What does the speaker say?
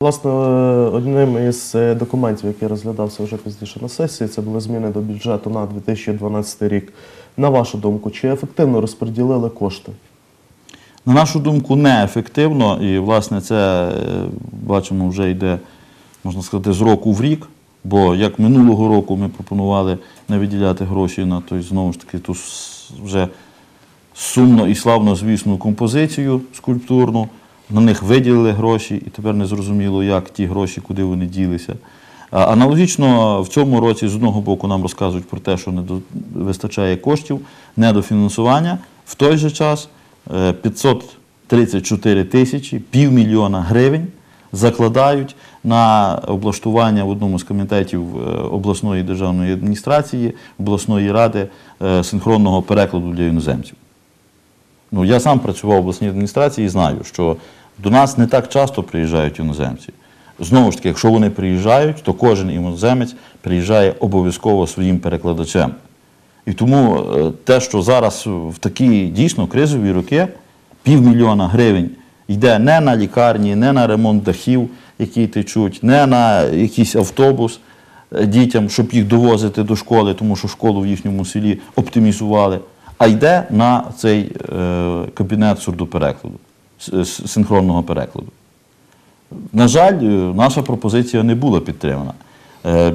Власне, одним із е, документів, який розглядався вже пізніше на сесії, це були зміни до бюджету на 2012 рік. На вашу думку, чи ефективно розподілили кошти? На нашу думку, неефективно, і, власне, це е, бачимо, вже йде, можна сказати, з року в рік. Бо як минулого року ми пропонували не виділяти гроші на той, знову ж таки, ту вже сумно і славно звісну композицію скульптурну, на них виділили гроші, і тепер не зрозуміло, як ті гроші, куди вони ділися. Аналогічно в цьому році з одного боку нам розказують про те, що не вистачає коштів, недофінансування. В той же час е, 534 тисячі, півмільйона гривень закладають на облаштування в одному з комітетів е, обласної державної адміністрації, обласної ради е, синхронного перекладу для іноземців. Ну, я сам працював в обласній адміністрації і знаю, що до нас не так часто приїжджають іноземці. Знову ж таки, якщо вони приїжджають, то кожен іноземець приїжджає обов'язково своїм перекладачем. І тому е, те, що зараз в такі дійсно кризові роки півмільйона гривень йде не на лікарні, не на ремонт дахів, які течуть, не на якийсь автобус е, дітям, щоб їх довозити до школи, тому що школу в їхньому селі оптимізували, а йде на цей е, кабінет сурдоперекладу, с- синхронного перекладу. На жаль, е, наша пропозиція не була підтримана. Е,